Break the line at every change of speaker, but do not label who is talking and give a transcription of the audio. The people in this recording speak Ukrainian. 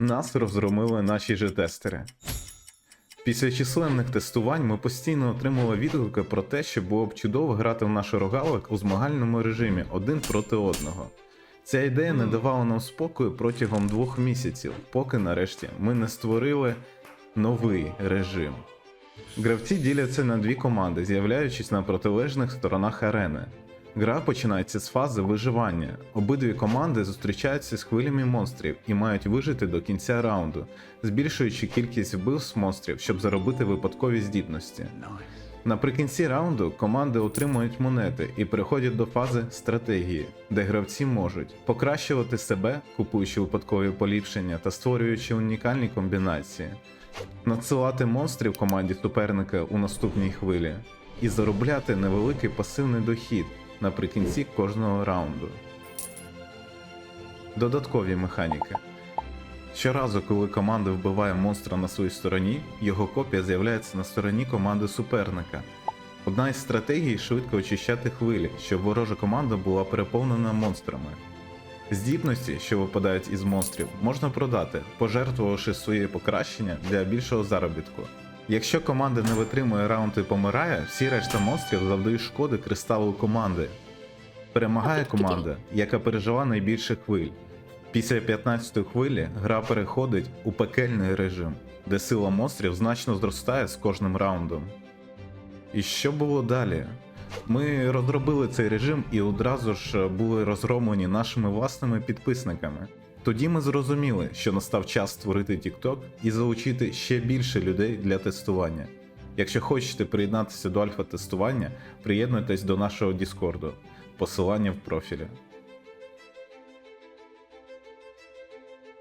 Нас розгромили наші же тестери. Після численних тестувань ми постійно отримували відгуки про те, що було б чудово грати в наш рогалик у змагальному режимі один проти одного. Ця ідея не давала нам спокою протягом двох місяців, поки нарешті ми не створили новий режим. Гравці діляться на дві команди, з'являючись на протилежних сторонах арени. Гра починається з фази виживання. Обидві команди зустрічаються з хвилями монстрів і мають вижити до кінця раунду, збільшуючи кількість вбивств монстрів, щоб заробити випадкові здібності. Наприкінці раунду команди отримують монети і переходять до фази стратегії, де гравці можуть покращувати себе, купуючи випадкові поліпшення та створюючи унікальні комбінації, надсилати монстрів команді суперника у наступній хвилі і заробляти невеликий пасивний дохід наприкінці кожного раунду. Додаткові механіки. Щоразу, коли команда вбиває монстра на своїй стороні, його копія з'являється на стороні команди суперника. Одна із стратегій швидко очищати хвилі, щоб ворожа команда була переповнена монстрами. Здібності, що випадають із монстрів, можна продати, пожертвувавши свої покращення для більшого заробітку. Якщо команда не витримує раунд і помирає, всі решта монстрів завдають шкоди кристалу команди. Перемагає команда, яка пережила найбільше хвиль. Після 15-ї хвилі гра переходить у пекельний режим, де сила монстрів значно зростає з кожним раундом. І що було далі? Ми розробили цей режим і одразу ж були розгромлені нашими власними підписниками. Тоді ми зрозуміли, що настав час створити TikTok і залучити ще більше людей для тестування. Якщо хочете приєднатися до альфа-тестування, приєднуйтесь до нашого Діскорду. Посилання в профілі.